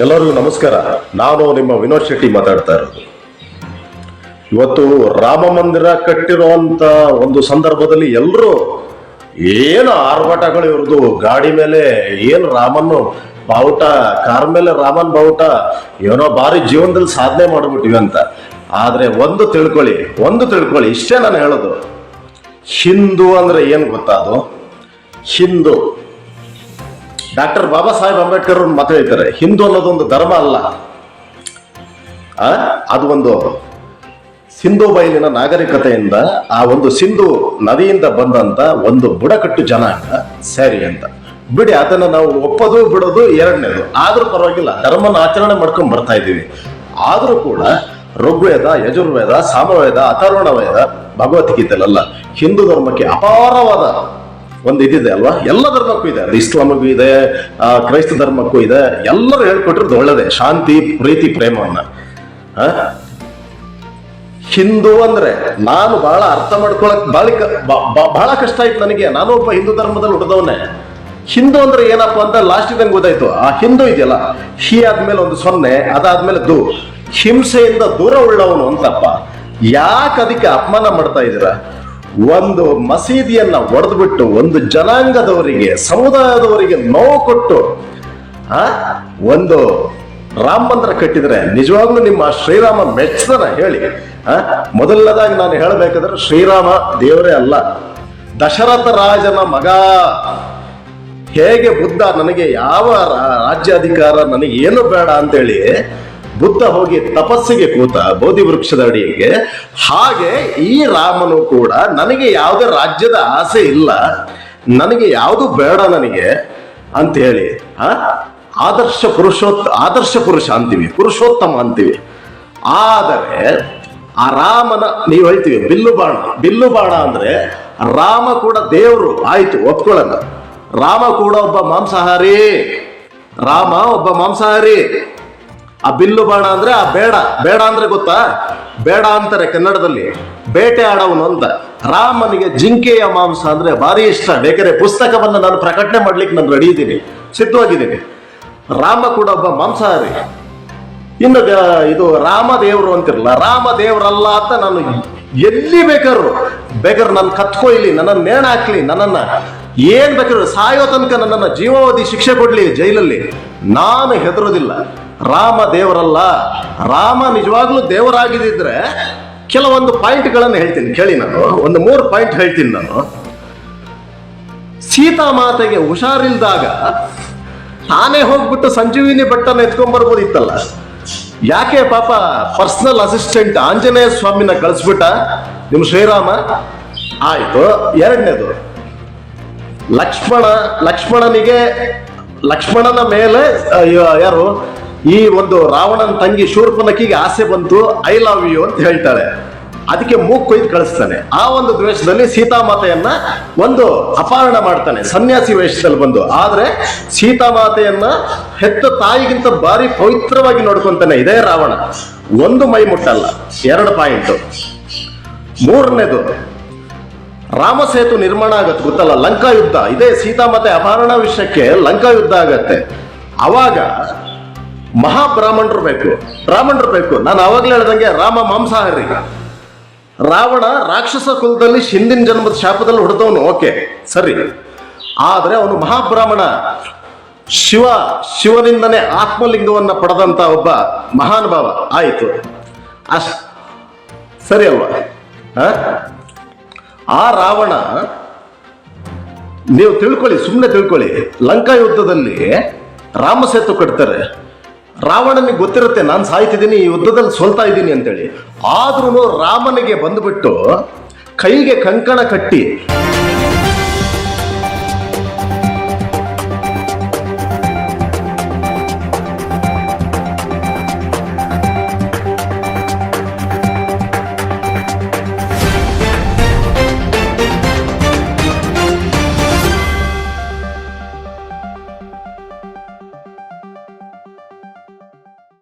ಎಲ್ಲರಿಗೂ ನಮಸ್ಕಾರ. ನಾನು ನಿಮ್ಮ ವಿನೋದ್ ಶೆಟ್ಟಿ ಮಾತಾಡ್ತಾ ಇರೋದು. ಇವತ್ತು ರಾಮ ಮಂದಿರ ಕಟ್ಟಿರುವಂತ ಒಂದು ಸಂದರ್ಭದಲ್ಲಿ ಎಲ್ಲರೂ ಏನು ಆರ್ಭಟಗಳು ಇವ್ರದ್ದು ಗಾಡಿ ಮೇಲೆ ಏನು ರಾಮನ್ನು ಬಾವುಟ, ಕಾರ್ ಮೇಲೆ ರಾಮನ್ ಬಾವುಟ, ಏನೋ ಭಾರಿ ಜೀವನದಲ್ಲಿ ಸಾಧನೆ ಮಾಡ್ಬಿಟ್ಟಿವಿ ಅಂತ. ಆದ್ರೆ ಒಂದು ತಿಳ್ಕೊಳ್ಳಿ ಒಂದು ತಿಳ್ಕೊಳ್ಳಿ, ಇಷ್ಟೇ ನಾನು ಹೇಳೋದು. ಹಿಂದೂ ಅಂದ್ರೆ ಏನು ಗೊತ್ತಾ ಅದು? ಹಿಂದೂ. ಡಾಕ್ಟರ್ ಬಾಬಾ ಸಾಹೇಬ್ ಅಂಬೇಡ್ಕರ್ ಅವ್ರನ್ನ ಮತ ಹೇಳ್ತಾರೆ ಹಿಂದೂ ಅನ್ನೋದೊಂದು ಧರ್ಮ ಅಲ್ಲ. ಅದು ಒಂದು ಸಿಂಧು ಬಯಲಿನ ನಾಗರಿಕತೆಯಿಂದ ಆ ಒಂದು ಸಿಂಧು ನದಿಯಿಂದ ಬಂದಂತ ಒಂದು ಬುಡಕಟ್ಟು ಜನಾಂಗ ಸರಿ ಅಂತ. ಬಿಡಿ, ಅದನ್ನ ನಾವು ಒಪ್ಪೋದು, ಬಿಡೋದು ಎರಡನೇದು. ಆದ್ರೂ ಪರವಾಗಿಲ್ಲ, ಧರ್ಮನ ಆಚರಣೆ ಮಾಡ್ಕೊಂಡು ಬರ್ತಾ ಇದ್ದೀವಿ. ಆದ್ರೂ ಕೂಡ ಋಗ್ವೇದ, ಯಜುರ್ವೇದ, ಸಾಮವೇದ ಅಥರ್ವಣ ವೇದ ಭಗವದ್ಗೀತೆಲ್ಲ ಹಿಂದೂ ಧರ್ಮಕ್ಕೆ ಅಪಾರವಾದ ಒಂದು ಇದಿದೆ ಅಲ್ವಾ? ಎಲ್ಲ ಧರ್ಮಕ್ಕೂ ಇದೆ. ಅದು ಇಸ್ಲಾಮಿಗೂ ಇದೆ ಕ್ರೈಸ್ತ ಧರ್ಮಕ್ಕೂ ಇದೆ. ಎಲ್ಲರೂ ಹೇಳ್ಕೊಟ್ಟಿರೋದು ಒಳ್ಳೇದೇ. ಶಾಂತಿ, ಪ್ರೀತಿ, ಪ್ರೇಮವನ್ನ? ಹಿಂದೂ ಅಂದ್ರೆ ನಾನು ಬಹಳ ಅರ್ಥ ಮಾಡ್ಕೊಳಕ್ ಬಹಳ ಬ- ಬ- ಬಹಳ ಕಷ್ಟ ಆಯ್ತು ನನಗೆ. ನಾನು ಒಬ್ಬ ಹಿಂದೂ ಧರ್ಮದಲ್ಲಿ ಹುಟ್ಟಿದವನೇ ಹಿಂದೂ ಅಂದ್ರೆ ಏನಪ್ಪಾ ಅಂತ ಲಾಸ್ಟ್ ನಂಗೆ ಗೊತ್ತಾಯ್ತು. ಆ ಹಿಂದೂ ಇದೆಯಲ್ಲ, ಹಿ ಆದ್ಮೇಲೆ ಒಂದು ಸೊನ್ನೆ, ಅದಾದ್ಮೇಲೆ ದು. ಹಿಂಸೆಯಿಂದ ದೂರ ಉಳ್ಳವನು ಅಂತಪ್ಪ. ಯಾಕೆ ಅದಕ್ಕೆ ಅಪಮಾನ ಮಾಡ್ತಾ ಇದ್ದೀರಾ? ಒಂದು ಮಸೀದಿಯನ್ನ ಒಡೆದ್ಬಿಟ್ಟು, ಒಂದು ಜನಾಂಗದವರಿಗೆ, ಸಮುದಾಯದವರಿಗೆ ನೋವು ಕೊಟ್ಟು, ಆ, ಒಂದು ರಾಮ ಮಂದಿರ ಕಟ್ಟಿದ್ರೆ, ನಿಜವಾಗ್ಲೂ ನಿಮ್ಮ ಶ್ರೀರಾಮ ಮೆಚ್ಚದನ ಹೇಳಿ. ಆ, ಮೊದಲನೇದಾಗಿ ನಾನು ಹೇಳಬೇಕಾದ್ರೆ ಶ್ರೀರಾಮ ದೇವರೇ ಅಲ್ಲ. ದಶರಥ ರಾಜನ ಮಗ. ಹೇಗೆ ಬುದ್ಧ, ನನಗೆ ಯಾವ ರಾಜ್ಯಾಧಿಕಾರ ನನಗೆ ಏನು ಬೇಡ ಅಂತೇಳಿ ಬುದ್ಧ ಹೋಗಿ ತಪಸ್ಸಿಗೆ ಕೂತ ಬೋಧಿ ವೃಕ್ಷದ ಅಡಿಗೆ, ಹಾಗೆ ಈ ರಾಮನು ಕೂಡ ನನಗೆ ಯಾವುದೇ ರಾಜ್ಯದ ಆಸೆ ಇಲ್ಲ, ನನಗೆ ಯಾವುದು ಬೇಡ ನನಗೆ ಅಂತ ಹೇಳಿ ಆದರ್ಶ ಪುರುಷೋತ್ ಆದರ್ಶ ಪುರುಷ ಅಂತೀವಿ, ಪುರುಷೋತ್ತಮ ಅಂತೀವಿ. ಆದರೆ ಆ ರಾಮನ, ನೀವು ಹೇಳ್ತೀವಿ, ಬಿಲ್ಲು ಬಾಣ ಬಿಲ್ಲು ಬಾಣ ಅಂದ್ರೆ ರಾಮ ಕೂಡ ದೇವರು, ಆಯ್ತು ಒಪ್ಕೊಳ್ಳೋಣ ರಾಮ ಕೂಡ ಒಬ್ಬ ಮಾಂಸಾಹಾರಿ, ರಾಮ ಒಬ್ಬ ಮಾಂಸಾಹಾರಿ. ಆ ಬಿಲ್ಲು ಬಾಣ ಅಂದ್ರೆ ಆ ಬೇಡ ಬೇಡ ಅಂದ್ರೆ ಗೊತ್ತಾ? ಬೇಡ ಅಂತಾರೆ ಕನ್ನಡದಲ್ಲಿ. ಬೇಟೆ ಆಡವನು ಅಂತ. ರಾಮನಿಗೆ ಜಿಂಕೆಯ ಮಾಂಸ ಅಂದ್ರೆ ಭಾರಿ ಇಷ್ಟ. ಬೇಕಾದ್ರೆ ಪುಸ್ತಕವನ್ನ ನಾನು ಪ್ರಕಟಣೆ ಮಾಡ್ಲಿಕ್ಕೆ ನಾನು ರೆಡಿ ಇದ್ದೀನಿ. ಸಿದ್ಧವಾಗಿದ್ದೀನಿ. ರಾಮ ಕೂಡ ಒಬ್ಬ ಮಾಂಸಾಹಾರಿ. ಇನ್ನು ಇದು ರಾಮ ದೇವರು ಅಂತಿರಲ್ಲ ರಾಮ ದೇವರಲ್ಲ ಅಂತ ನಾನು ಎಲ್ಲಿ ಬೇಕಾದ್ರು ಬೇಕಾದ್ರೆ ನನ್ನ ಕತ್ಕೊಯ್ಲಿ ನನ್ನ ನೇಣ ಹಾಕ್ಲಿ ನನ್ನನ್ನ ಏನ್ ಬೇಕಾದ್ರು ಸಾಯೋ ತನಕ ನನ್ನನ್ನು ಜೀವಾವಧಿ ಶಿಕ್ಷೆ ಕೊಡ್ಲಿ ಜೈಲಲ್ಲಿ. ನಾನು ಹೆದರೋದಿಲ್ಲ. ರಾಮ ದೇವರಲ್ಲ, ರಾಮ ನಿಜವಾಗ್ಲೂ ದೇವರಾಗಿದ್ದಿದ್ರೆ ಕೆಲವೊಂದು ಪಾಯಿಂಟ್ಗಳನ್ನು ಹೇಳ್ತೀನಿ, ಕೇಳಿ ನಾನು. ಒಂದು ಮೂರು ಪಾಯಿಂಟ್ ಹೇಳ್ತೀನಿ ನಾನು. ಸೀತಾ ಮಾತೆಗೆ ಹುಷಾರಿಲ್ದಾಗ ತಾನೇ ಹೋಗ್ಬಿಟ್ಟು ಸಂಜೀವಿನಿ ಭಟ್ಟನ ಎತ್ಕೊಂಡ್ ಬರ್ಬೋದಿತ್ತಲ್ಲ. ಯಾಕೆ ಪಾಪ ಪರ್ಸನಲ್ ಅಸಿಸ್ಟೆಂಟ್ ಆಂಜನೇಯ ಸ್ವಾಮಿನ ಕಳಿಸ್ಬಿಟ್ಟ? ನಿಮ್ಮ ಶ್ರೀರಾಮ? ಆಯ್ತು, ಎರಡನೇದು. ಲಕ್ಷ್ಮಣ, ಲಕ್ಷ್ಮಣನಿಗೆ, ಲಕ್ಷ್ಮಣನ ಮೇಲೆ ಯಾರು? ಈ ಒಂದು ರಾವಣನ ತಂಗಿ ಶೂರ್ಪನಕಿಗೆ ಆಸೆ ಬಂತು ಐ ಲವ್ ಯು ಅಂತ ಹೇಳ್ತಾಳೆ. ಅದಕ್ಕೆ ಮೂಗ್ ಕೊಯ್ದು ಕಳಿಸ್ತಾನೆ. ಆ ಒಂದು ದ್ವೇಷದಲ್ಲಿ ಸೀತಾಮಾತೆಯನ್ನ ಒಂದು ಅಪಹರಣ ಮಾಡ್ತಾನೆ. ಸನ್ಯಾಸಿ ವೇಷದಲ್ಲಿ ಬಂದು. ಆದ್ರೆ ಸೀತಾಮಾತೆಯನ್ನ ಹೆತ್ತ ತಾಯಿಗಿಂತ ಭಾರಿ ಪವಿತ್ರವಾಗಿ ನೋಡ್ಕೊಂತಾನೆ ಇದೇ ರಾವಣ. ಒಂದು ಮೈ ಮುಟ್ಟಲ್ಲ, ಎರಡು ಪಾಯಿಂಟ್. ಮೂರನೇದು, ರಾಮ ಸೇತು ನಿರ್ಮಾಣ ಆಗತ್ತೆ, ಗೊತ್ತಲ್ಲ? ಲಂಕಾ ಯುದ್ಧ ಇದೇ ಸೀತಾಮಾತೆ ಅಪಹರಣ ವಿಷಯಕ್ಕೆ ಲಂಕಾ ಯುದ್ಧ ಆಗತ್ತೆ. ಅವಾಗ ಮಹಾಬ್ರಾಹ್ಮಣರು ಬೇಕು. ಬ್ರಾಹ್ಮಣರು ಬೇಕು. ನಾನು ಅವಾಗಲೇ ಹೇಳ್ದಂಗೆ ರಾಮ ಮಾಂಸಾಹಾರಿ. ರಾವಣ ರಾಕ್ಷಸ ಕುಲದಲ್ಲಿ ಹಿಂದಿನ ಜನ್ಮದ ಶಾಪದಲ್ಲಿ ಹೊಡೆದವನು. ಓಕೆ, ಸರಿ. ಆದ್ರೆ ಅವನು ಮಹಾಬ್ರಾಹ್ಮಣ. ಶಿವ, ಶಿವನಿಂದನೇ ಆತ್ಮಲಿಂಗವನ್ನ ಪಡೆದಂತ ಒಬ್ಬ ಮಹಾನುಭಾವ. ಆಯಿತು. ಅಷ್ಟ ಸರಿ ಅಲ್ವಾ? ಆ? ರಾವಣ, ನೀವು ತಿಳ್ಕೊಳ್ಳಿ ಸುಮ್ಮನೆ ತಿಳ್ಕೊಳ್ಳಿ. ಲಂಕಾ ಯುದ್ಧದಲ್ಲಿ ರಾಮ ಸೇತು ಕಟ್ತಾರೆ. ರಾವಣನಿಗೆ ಗೊತ್ತಿರುತ್ತೆ, ನಾನು ಸಾಯ್ತಿದ್ದೀನಿ, ಈ ಯುದ್ಧದಲ್ಲಿ ಸೋಲ್ತಾ ಇದ್ದೀನಿ ಅಂತೇಳಿ. ಆದ್ರೂ ರಾಮನಿಗೆ ಬಂದ್ಬಿಟ್ಟು ಕೈಗೆ ಕಂಕಣ ಕಟ್ಟಿ